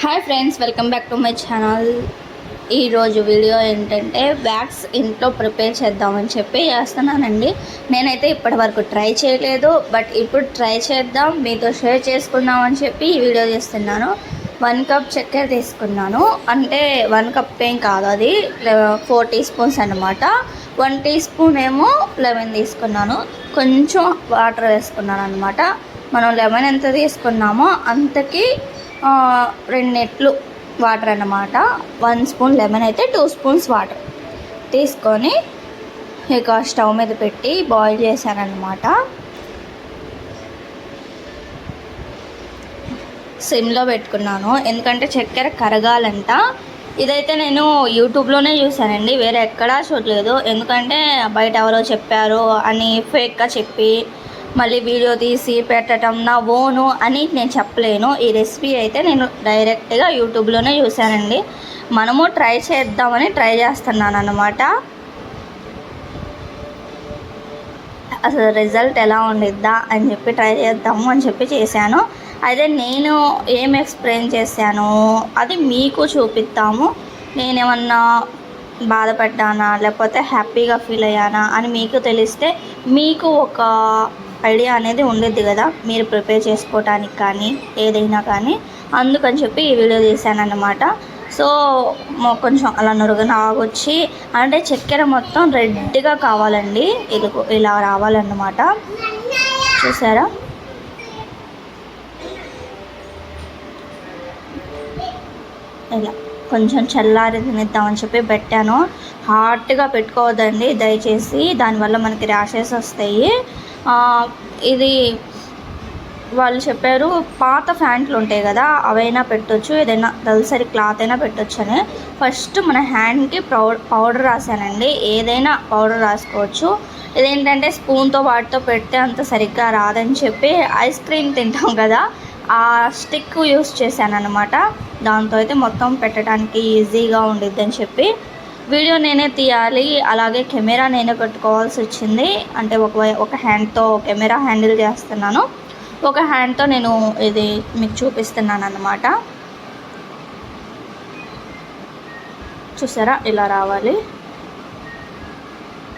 Hi friends welcome back to my channel ఈరోజు video ఏంటంటే bags ఇంట్లో ప్రిపేర్ చేద్దామని చెప్పి చేస్తున్నానండి. నేనైతే ఇప్పటి వరకు ట్రై చేయలేదు బట్ ఇప్పుడు ట్రై చేద్దాం మీతో షేర్ చేసుకుందామని చెప్పి ఈ వీడియో చేస్తున్నాను. వన్ కప్ చక్కెర తీసుకున్నాను. అంటే వన్ కప్ ఏం కాదు అది ఫోర్ టీ స్పూన్స్ అనమాట వన్ టీ స్పూన్ ఏమో లెమన్ తీసుకున్నాను. కొంచెం వాటర్ వేసుకున్నాను అనమాట మనం లెమన్ ఎంత తీసుకున్నామో అంతకి రెండు నెట్లు వాటర్ అన్నమాట. వన్ స్పూన్ లెమన్ అయితే టూ స్పూన్స్ వాటర్. తీసుకొని ఇక స్టవ్ మీద పెట్టి బాయిల్ చేశానమాట సిమ్లో పెట్టుకున్నాను. ఎందుకంటే చక్కెర కరగాలంట. ఇదైతే నేను యూట్యూబ్లోనే చూసానండి వేరే ఎక్కడా చూడలేదు. ఎందుకంటే బయట ఎవరో చెప్పారు అని ఫేక్గా చెప్పి మళ్ళీ వీడియో తీసి పెట్టడం నా ఓను అని నేను చెప్పలేను. ఈ రెసిపీ అయితే నేను డైరెక్ట్గా యూట్యూబ్లోనే చూశానండి. మనము ట్రై చేద్దామని ట్రై చేస్తున్నాను అనమాట అసలు రిజల్ట్ ఎలా ఉండిద్దా అని చెప్పి ట్రై చేద్దాము అని చెప్పి చేశాను. అయితే నేను ఏం ఎక్స్ప్లెయిన్ చేశాను? అది మీకు చూపిస్తాము నేనేమన్నా బాధపడ్డానా? లేకపోతే హ్యాపీగా ఫీల్ అయ్యానా? అని మీకు తెలిస్తే మీకు ఒక ఐడియా అనేది ఉండేది కదా మీరు ప్రిపేర్ చేసుకోవటానికి కానీ ఏదైనా కానీ. అందుకని చెప్పి ఈ వీడియో తీశానన్నమాట. సో కొంచెం అలా నురుగన ఆగొచ్చి అంటే చక్కెర మొత్తం రెడ్గా కావాలండి. ఇది ఇలా రావాలన్నమాట. చూసారా? ఇలా. కొంచెం చల్లారి తినిద్దామని చెప్పి పెట్టాను. హాట్గా పెట్టుకోవద్దండి దయచేసి. దానివల్ల మనకి ర్యాషెస్ వస్తాయి. ఇది వాళ్ళు చెప్పారు పాత ఫ్యాంట్లు ఉంటాయి కదా అవైనా పెట్టొచ్చు. ఏదైనా దల్సరి క్లాత్ అయినా పెట్టొచ్చు అని ఫస్ట్ మన హ్యాండ్కి పౌడర్ పౌడర్ రాసానండి ఏదైనా పౌడర్ రాసుకోవచ్చు. ఇదేంటంటే స్పూన్తో వాటితో పెడితే అంత సరిగ్గా రాదని చెప్పి ఐస్ క్రీమ్ తింటాం కదా. ఆ స్టిక్ యూస్ చేశాను దాంతో అయితే మొత్తం పెట్టడానికి ఈజీగా ఉండిద్ది అని చెప్పి వీడియో నేనే తీయాలి అలాగే కెమెరా నేనే పెట్టుకోవాల్సి వచ్చింది. అంటే ఒక ఒక హ్యాండ్తో కెమెరా హ్యాండిల్ చేస్తున్నాను. ఒక హ్యాండ్తో నేను ఇది మీకు చూపిస్తున్నాను అన్నమాట చూసారా? ఇలా రావాలి.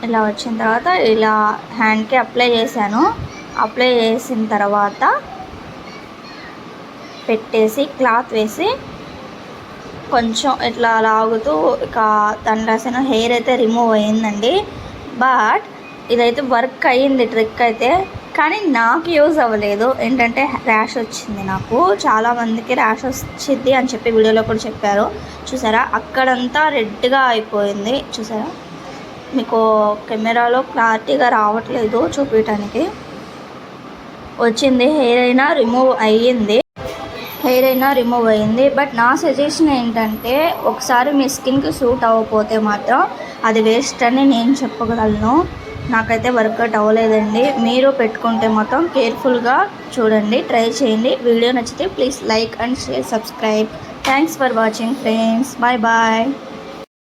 ఇలా వచ్చిన తర్వాత ఇలా హ్యాండ్కి అప్లై చేశాను. అప్లై చేసిన తర్వాత పెట్టేసి క్లాత్ వేసి కొంచెం ఇట్లా లాగుతూ ఇక తను రాసిన హెయిర్ అయితే రిమూవ్ అయ్యిందండి బట్ ఇదైతే వర్క్ అయ్యింది ట్రిక్ అయితే. కానీ నాకు యూజ్ అవ్వలేదు. ఏంటంటే ర్యాష్ వచ్చింది నాకు. చాలామందికి ర్యాష్ వచ్చింది అని చెప్పి వీడియోలో కూడా చెప్పారు. చూసారా? అక్కడంతా రెడ్గా అయిపోయింది. చూసారా? మీకు కెమెరాలో క్లారిటీగా రావట్లేదు చూపించడానికి వచ్చింది హెయిర్ అయినా రిమూవ్ అయ్యింది. హెయిర్ అయినా రిమూవ్ అయింది. బట్ నా సజెషన్ ఏంటంటే ఒకసారి మీ స్కిన్కి సూట్ అవ్వకపోతే మాత్రం అది వేస్ట్ అని నేను చెప్పగలను. నాకైతే వర్కౌట్ అవ్వలేదండి. మీరు పెట్టుకుంటే మాత్రం కేర్ఫుల్గా చూడండి ట్రై చేయండి. వీడియో నచ్చితే please like and share subscribe. Thanks for watching friends. Bye bye.